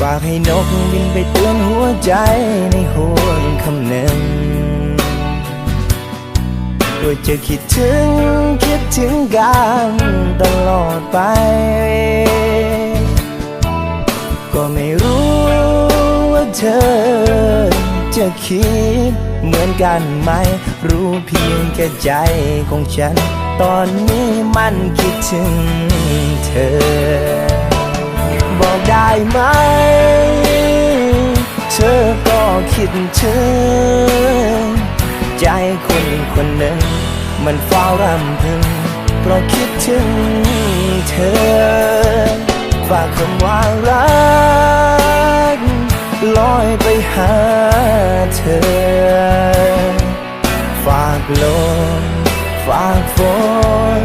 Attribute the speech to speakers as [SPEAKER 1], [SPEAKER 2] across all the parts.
[SPEAKER 1] ฝากให้นกบินไปเตือนหัวใจในห่วงคำหนึ่งว่าจะคิดถึงคิดถึงกันตลอดไป ก็ไม่รู้ว่าเธอจะคิดเหมือนกันไหม รู้เพียงแค่ใจของฉัน ตอนนี้มันคิดถึงเธอ บอกได้ไหม เธอก็คิดถึง ใจคนคนหนึ่ง มันเฝ้ารำพึง เพราะคิดถึงเธอ ฝากคำว่ารัก ลอยไปหาเธอ ฝากลมฝากฝน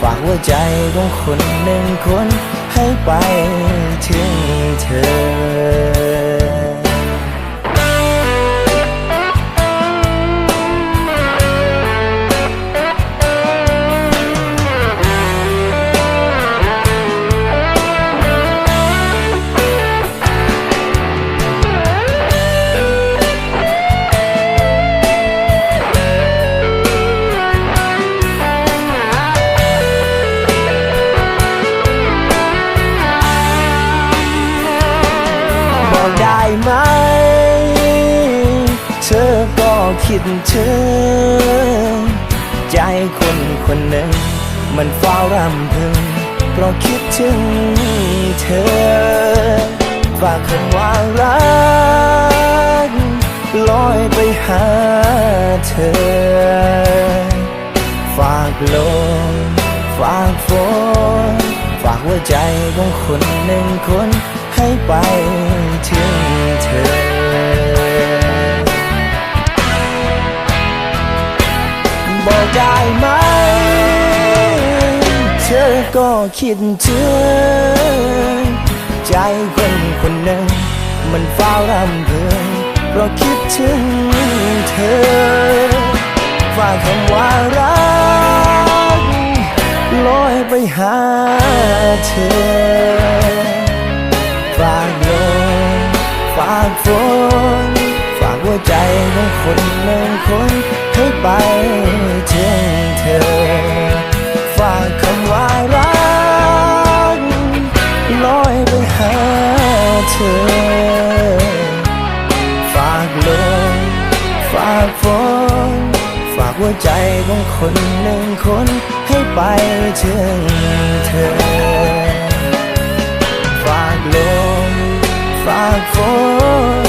[SPEAKER 1] ฝากหัวใจของคนหนึ่งคน ให้ไปถึงเธอ ได้ไหม เธอก็คิดถึง ใจคนคนหนึ่ง มันเฝ้ารำพึง เพราะคิดถึงเธอ ฝากคำว่ารักลอยไปหาเธอ ฝากลมฝากฝนฝากหัวใจของคนหนึ่งคนให้ไปถึง บอได้ไหม เธอก็คิดถึงใจคนคนหนึ่ง มันเฝ้ารำเพึงเพราะคิดถึงเธอฝากคำว่ารักลอยไปหาเธอฝากลมฝากฝนฝากหัวใจของคนหนึ่งคน ฝากฝน ฝากหัวใจของคนหนึ่งคน ให้ไปถึงเธอ ฝากลม ฝากฝน